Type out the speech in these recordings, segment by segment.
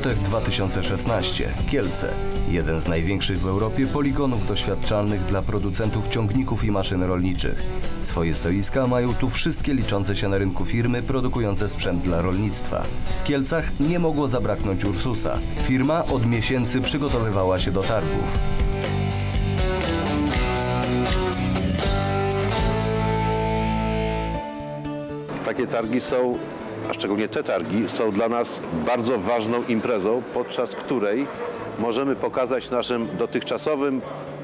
Agrotech 2016 Kielce. Jeden z największych w Europie poligonów doświadczalnych dla producentów ciągników i maszyn rolniczych. Swoje stoiska mają tu wszystkie liczące się na rynku firmy produkujące sprzęt dla rolnictwa. W Kielcach nie mogło zabraknąć Ursusa. Firma od miesięcy przygotowywała się do targów. Takie targi są, a szczególnie te targi, są dla nas bardzo ważną imprezą, podczas której możemy pokazać naszym dotychczasowym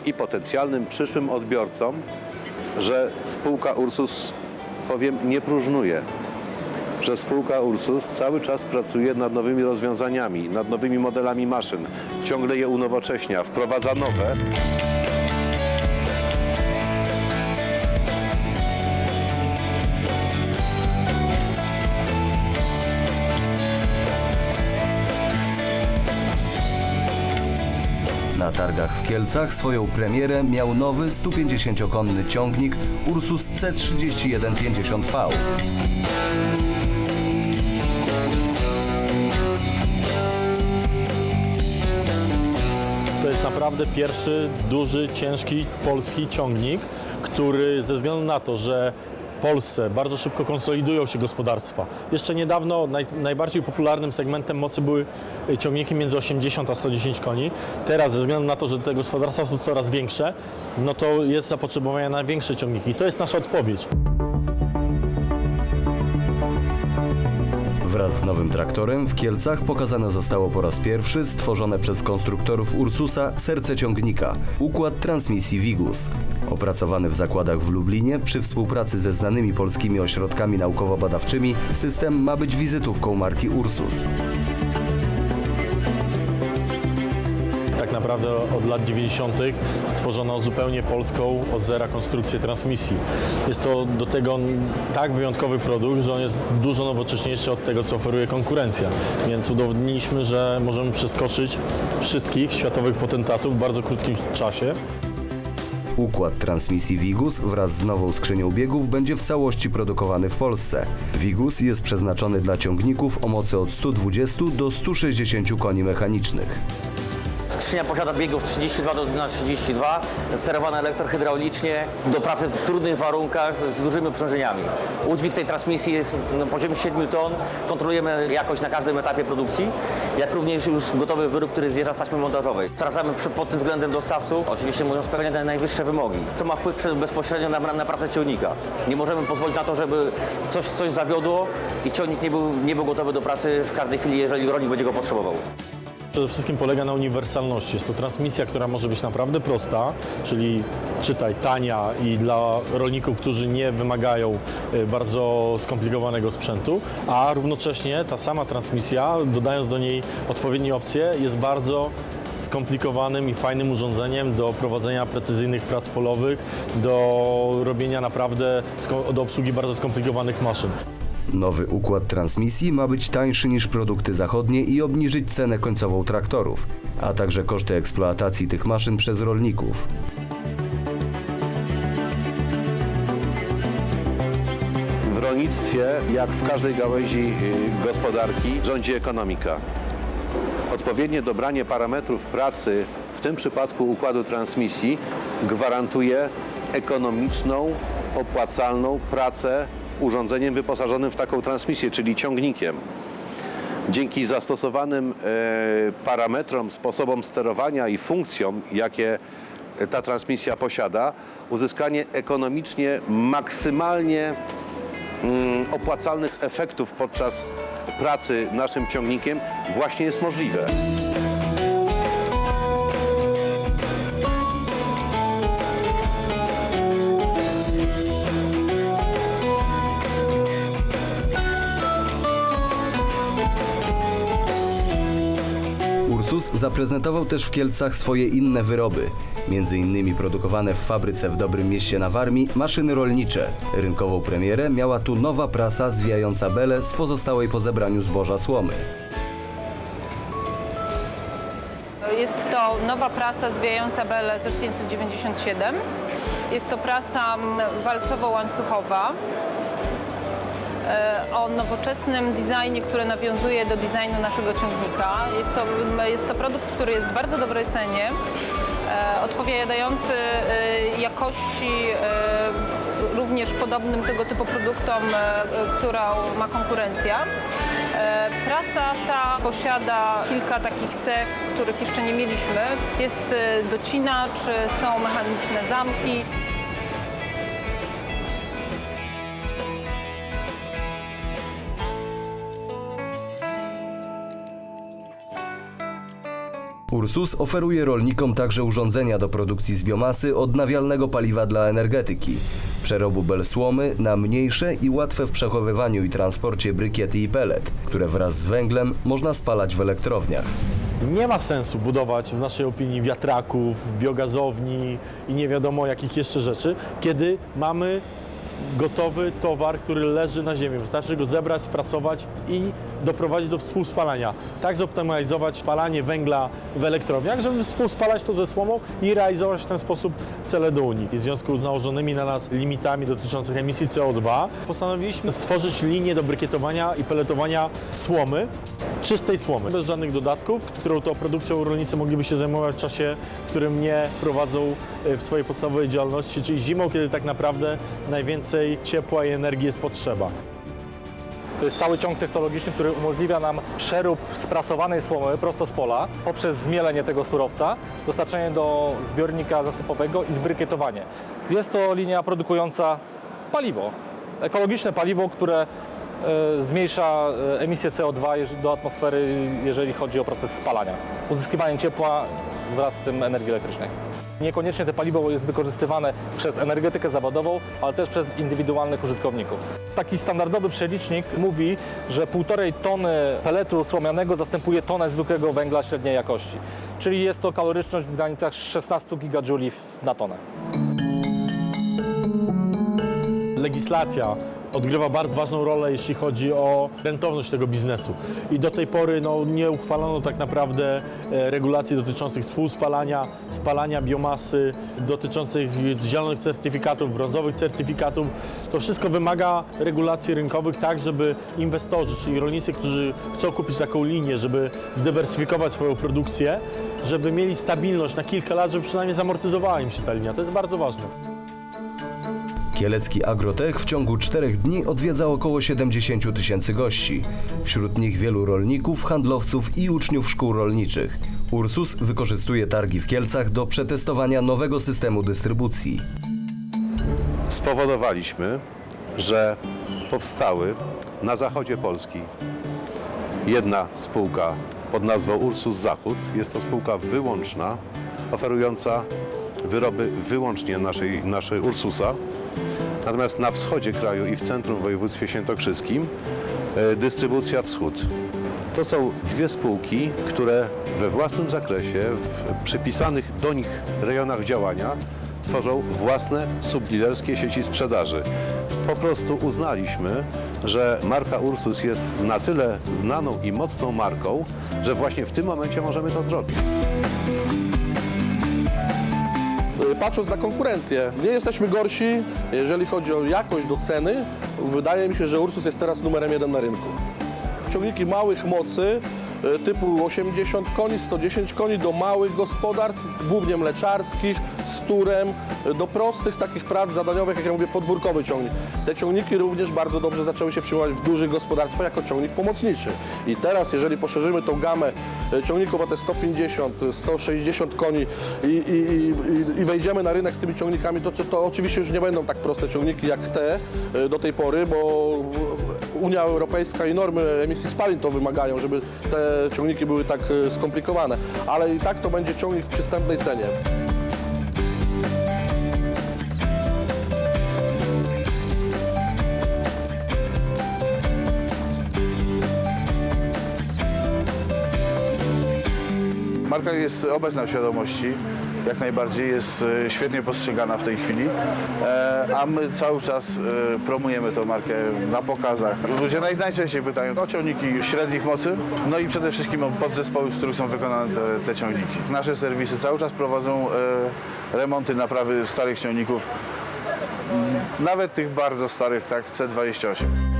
i potencjalnym przyszłym odbiorcom, że spółka Ursus, powiem, nie próżnuje. Że spółka Ursus cały czas pracuje nad nowymi rozwiązaniami, nad nowymi modelami maszyn, ciągle je unowocześnia, wprowadza nowe. Na targach w Kielcach swoją premierę miał nowy 150-konny ciągnik Ursus C3150V. To jest naprawdę pierwszy duży, ciężki polski ciągnik, który ze względu na to, że w Polsce bardzo szybko konsolidują się gospodarstwa. Jeszcze niedawno naj, najbardziej popularnym segmentem mocy były ciągniki między 80 a 110 koni. Teraz ze względu na to, że te gospodarstwa są coraz większe, no to jest zapotrzebowanie na większe ciągniki. I to jest nasza odpowiedź. Wraz z nowym traktorem w Kielcach pokazane zostało po raz pierwszy stworzone przez konstruktorów Ursusa serce ciągnika, układ transmisji Vigus. Opracowany w zakładach w Lublinie przy współpracy ze znanymi polskimi ośrodkami naukowo-badawczymi, system ma być wizytówką marki Ursus. Naprawdę od lat 90. stworzono zupełnie polską od zera konstrukcję transmisji. Jest to do tego tak wyjątkowy produkt, że on jest dużo nowocześniejszy od tego, co oferuje konkurencja. Więc udowodniliśmy, że możemy przeskoczyć wszystkich światowych potentatów w bardzo krótkim czasie. Układ transmisji Vigus wraz z nową skrzynią biegów będzie w całości produkowany w Polsce. Vigus jest przeznaczony dla ciągników o mocy od 120 do 160 koni mechanicznych. Skrzynia posiada biegów 32 do na 32, sterowana elektrohydraulicznie, do pracy w trudnych warunkach z dużymi obciążeniami. Udźwig tej transmisji jest na poziomie 7 ton. Kontrolujemy jakość na każdym etapie produkcji, jak również już gotowy wyrób, który zjeżdża z taśmy montażowej. Sprawdzamy pod tym względem dostawców, oczywiście muszą spełniać te najwyższe wymogi. To ma wpływ bezpośrednio na, na pracę ciągnika. Nie możemy pozwolić na to, żeby coś, coś zawiodło i ciągnik nie był, nie był gotowy do pracy w każdej chwili, jeżeli rolnik będzie go potrzebował. Przede wszystkim polega na uniwersalności. Jest to transmisja, która może być naprawdę prosta, czyli czytaj tania i dla rolników, którzy nie wymagają y, bardzo skomplikowanego sprzętu, a równocześnie ta sama transmisja, dodając do niej odpowiednie opcje, jest bardzo skomplikowanym i fajnym urządzeniem do prowadzenia precyzyjnych prac polowych, do robienia naprawdę, do obsługi bardzo skomplikowanych maszyn. Nowy układ transmisji ma być tańszy niż produkty zachodnie i obniżyć cenę końcową traktorów, a także koszty eksploatacji tych maszyn przez rolników. W rolnictwie, jak w każdej gałęzi y, gospodarki, rządzi ekonomika. Odpowiednie dobranie parametrów pracy, w tym przypadku układu transmisji, gwarantuje ekonomiczną, opłacalną pracę urządzeniem wyposażonym w taką transmisję, czyli ciągnikiem. Dzięki zastosowanym e, parametrom, sposobom sterowania i funkcjom, jakie ta transmisja posiada, uzyskanie ekonomicznie maksymalnie mm, opłacalnych efektów podczas pracy naszym ciągnikiem właśnie jest możliwe. Zaprezentował też w Kielcach swoje inne wyroby, innymi produkowane w fabryce w Dobrym Mieście na Warmii maszyny rolnicze. Rynkową premierę miała tu nowa prasa zwijająca belę z pozostałej po zebraniu zboża słomy. Jest to nowa prasa zwijająca belę Z597. Jest to prasa mm, walcowo-łańcuchowa. E, o nowoczesnym designie, który nawiązuje do designu naszego ciągnika. Jest to, jest to produkt, który jest w bardzo dobrej cenie, e, odpowiadający e, jakości również podobnym tego typu produktom, którą ma konkurencja. Prasa ta posiada kilka takich cech, których jeszcze nie mieliśmy. Jest docinacz, są mechaniczne zamki. Ursus oferuje rolnikom także urządzenia do produkcji z biomasy odnawialnego paliwa dla energetyki, przerobu belsłomy na mniejsze i łatwe w przechowywaniu i transporcie brykiety i pelet, które wraz z węglem można spalać w elektrowniach. Nie ma sensu budować w naszej opinii wiatraków, biogazowni i nie wiadomo jakich jeszcze rzeczy, kiedy mamy gotowy towar, który leży na ziemi. Wystarczy go zebrać, sprasować i doprowadzić do współspalania. Tak zoptymalizować spalanie węgla w elektrowniach, żeby współspalać to ze słomą i realizować w ten sposób cele do Unii. I w związku z nałożonymi na nas limitami dotyczących emisji CO2 postanowiliśmy stworzyć linię do brykietowania i peletowania słomy, czystej słomy, bez żadnych dodatków, którą to produkcją rolnicy mogliby się zajmować w czasie, w którym nie prowadzą e, swojej podstawowej działalności, czyli zimą, kiedy tak naprawdę najwięcej ciepła i energii jest potrzeba. To jest cały ciąg technologiczny, który umożliwia nam przerób sprasowanej słomy prosto z pola poprzez zmielenie tego surowca, dostarczenie do zbiornika zasypowego i zbrykietowanie. Jest to linia produkująca paliwo, ekologiczne paliwo, które e, zmniejsza e, emisję CO2 jeż- do atmosfery, jeżeli chodzi o proces spalania. Uzyskiwanie ciepła wraz z tym energii elektrycznej. Niekoniecznie te paliwo jest wykorzystywane przez energetykę zawodową, ale też przez indywidualnych użytkowników. Taki standardowy przelicznik mówi, że półtorej tony peletu słomianego zastępuje tonę zwykłego węgla średniej jakości. Czyli jest to kaloryczność w granicach 16 gigajuli na tonę. legislacja odgrywa bardzo ważną rolę, jeśli chodzi o rentowność tego biznesu. I do tej pory no, nie uchwalono tak naprawdę e, regulacji dotyczących współspalania, spalania biomasy, dotyczących zielonych certyfikatów, brązowych certyfikatów. To wszystko wymaga regulacji rynkowych tak, żeby inwestorzy, czyli rolnicy, którzy chcą kupić taką linię, żeby zdywersyfikować swoją produkcję, żeby mieli stabilność na kilka lat, żeby przynajmniej zamortyzowała im się ta linia. To jest bardzo ważne. Kielecki Agrotech w ciągu czterech dni odwiedza około 70 tysięcy gości. Wśród nich wielu rolników, handlowców i uczniów szkół rolniczych. Ursus wykorzystuje targi w Kielcach do przetestowania nowego systemu dystrybucji. spowodowaliśmy, że powstały na zachodzie Polski jedna spółka pod nazwą Ursus Zachód. Jest to spółka wyłączna, oferująca wyroby wyłącznie naszej, naszej Ursusa. Natomiast na wschodzie kraju i w centrum w województwie świętokrzyskim e, dystrybucja wschód. To są dwie spółki, które we własnym zakresie, w przypisanych do nich rejonach działania tworzą własne subdilerskie sieci sprzedaży. Po prostu uznaliśmy, że marka Ursus jest na tyle znaną i mocną marką, że właśnie w tym momencie możemy to zrobić. Patrząc na konkurencję, nie jesteśmy gorsi, jeżeli chodzi o jakość do ceny. Wydaje mi się, że Ursus jest teraz numerem jeden na rynku. Ciągniki małych mocy typu 80 koni, 110 koni do małych gospodarstw, głównie mleczarskich, z turem, e, do prostych takich prac zadaniowych, jak ja mówię, podwórkowy ciągnik. Te ciągniki również bardzo dobrze zaczęły się przyjmować w dużych gospodarstwach jako ciągnik pomocniczy. I teraz, jeżeli poszerzymy tą gamę e, ciągników o te 150, 160 koni i, i, i, i wejdziemy na rynek z tymi ciągnikami, to, to oczywiście już nie będą tak proste ciągniki jak te e, do tej pory, bo Unia Europejska i normy emisji spalin to wymagają, żeby te ciągniki były tak e, skomplikowane. Ale i tak to będzie ciągnik w przystępnej cenie. Marka jest obecna w świadomości, jak najbardziej jest e, świetnie postrzegana w tej chwili, e, a my cały czas e, promujemy tę markę na pokazach. Ludzie naj, najczęściej pytają o ciągniki średnich mocy, no i przede wszystkim o podzespoły, z których są wykonane te, te ciągniki. Nasze serwisy cały czas prowadzą remonty, naprawy starych ciągników, nawet tych bardzo starych, tak C28.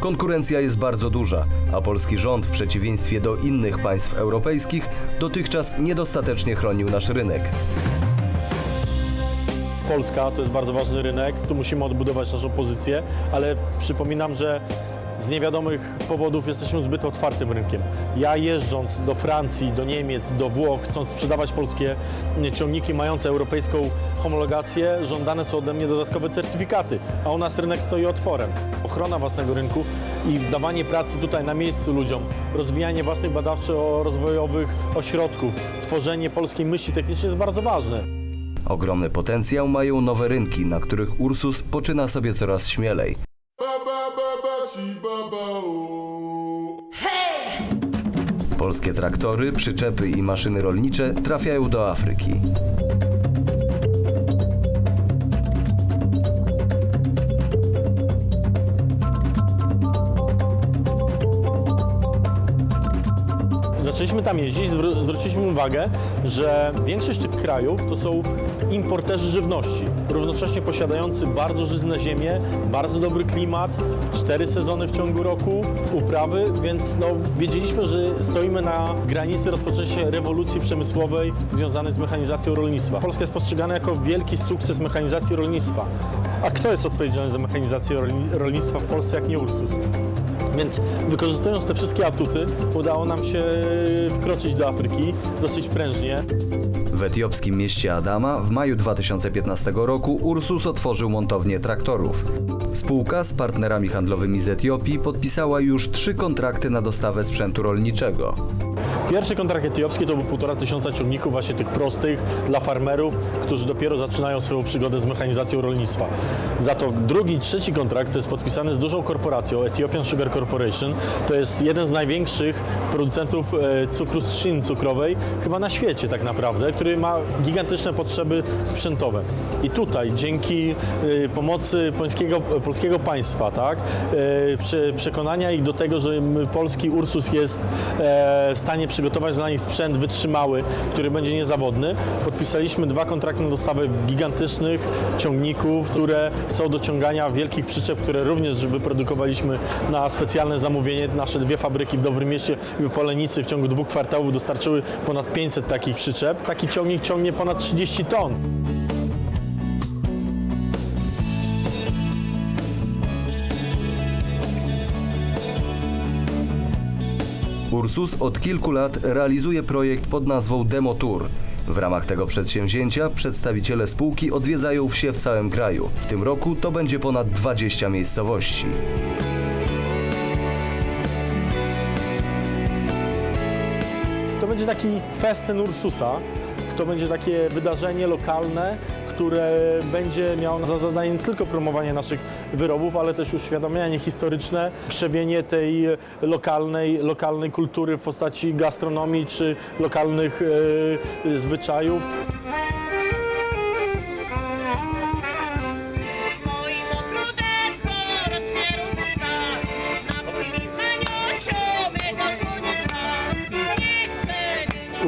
Konkurencja jest bardzo duża, a polski rząd w przeciwieństwie do innych państw europejskich dotychczas niedostatecznie chronił nasz rynek. Polska to jest bardzo ważny rynek, tu musimy odbudować naszą pozycję, ale przypominam, że z niewiadomych powodów jesteśmy zbyt otwartym rynkiem. Ja jeżdżąc do Francji, do Niemiec, do Włoch, chcąc sprzedawać polskie ciągniki mające europejską homologację, żądane są ode mnie dodatkowe certyfikaty, a u nas rynek stoi otworem. Ochrona własnego rynku i dawanie pracy tutaj na miejscu ludziom, rozwijanie własnych badawczo-rozwojowych ośrodków, tworzenie polskiej myśli technicznej jest bardzo ważne. Ogromny potencjał mają nowe rynki, na których Ursus poczyna sobie coraz śmielej. Polskie traktory, przyczepy i maszyny rolnicze trafiają do Afryki. Zaczęliśmy tam jeździć, zwr- zwróciliśmy uwagę, że większość tych krajów to są importerzy żywności, równocześnie posiadający bardzo żyzne ziemie, bardzo dobry klimat, cztery sezony w ciągu roku, uprawy, więc no, wiedzieliśmy, że stoimy na granicy rozpoczęcia rewolucji przemysłowej związanej z mechanizacją rolnictwa. Polska jest postrzegana jako wielki sukces mechanizacji rolnictwa. A kto jest odpowiedzialny za mechanizację rolni- rolnictwa w Polsce, jak nie Ursus? Więc wykorzystując te wszystkie atuty, udało nam się wkroczyć do Afryki dosyć prężnie. W etiopskim mieście Adama w maju 2015 roku Ursus otworzył montownię traktorów. Spółka z partnerami handlowymi z Etiopii podpisała już trzy kontrakty na dostawę sprzętu rolniczego. Pierwszy kontrakt etiopski to był półtora tysiąca ciągników, właśnie tych prostych dla farmerów, którzy dopiero zaczynają swoją przygodę z mechanizacją rolnictwa. Za to drugi i trzeci kontrakt to jest podpisany z dużą korporacją, Ethiopian Sugar Corporation. To jest jeden z największych producentów e, cukru z trzciny cukrowej chyba na świecie tak naprawdę, który ma gigantyczne potrzeby sprzętowe. I tutaj dzięki e, pomocy polskiego, polskiego państwa, tak, e, prze, przekonania ich do tego, że polski Ursus jest w stanie przygotować dla nich sprzęt wytrzymały, który będzie niezawodny. Podpisaliśmy dwa kontrakty na dostawę gigantycznych ciągników, które są do ciągania wielkich przyczep, które również wyprodukowaliśmy na specjalne zamówienie. Nasze dwie fabryki w Dobrym Mieście i w Polenicy w ciągu dwóch kwartałów dostarczyły ponad 500 takich przyczep. Taki ciągnik ciągnie ponad 30 ton. Ursus od kilku lat realizuje projekt pod nazwą Demo Tour. W ramach tego przedsięwzięcia przedstawiciele spółki odwiedzają wsie w całym kraju. W tym roku to będzie ponad 20 miejscowości. Będzie taki festyn Ursusa. To będzie takie wydarzenie lokalne, które będzie miało za zadanie nie tylko promowanie naszych wyrobów, ale też uświadamianie historyczne, krzewienie tej lokalnej, lokalnej kultury w postaci gastronomii czy lokalnych e, zwyczajów.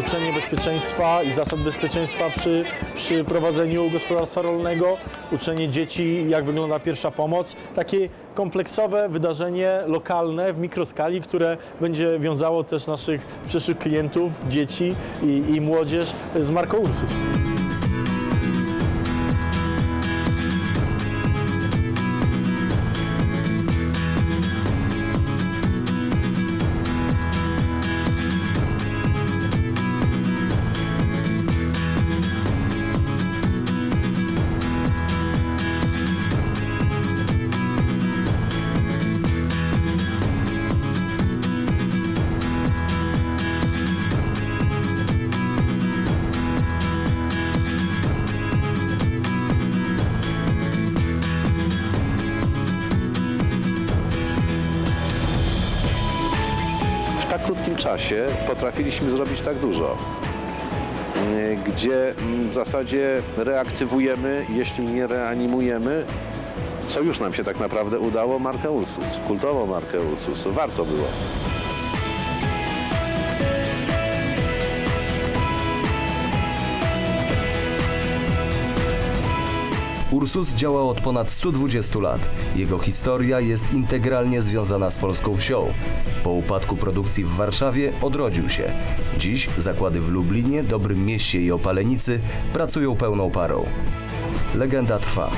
Uczenie bezpieczeństwa i zasad bezpieczeństwa przy, przy prowadzeniu gospodarstwa rolnego, uczenie dzieci, jak wygląda pierwsza pomoc. Takie kompleksowe wydarzenie lokalne w mikroskali, które będzie wiązało też naszych przyszłych klientów, dzieci i, i młodzież z marką Ursus. Czasie potrafiliśmy zrobić tak dużo. Y, Gdzie mm, w zasadzie reaktywujemy, jeśli nie reanimujemy, co już nam się tak naprawdę udało, markę Ursus, kultową markę Ursus. Warto było. Ursus działa od ponad 120 lat. Jego historia jest integralnie związana z polską wsią. Po upadku produkcji w Warszawie odrodził się. Dziś zakłady w Lublinie, Dobrym Mieście i Opalenicy pracują pełną parą. Legenda trwa.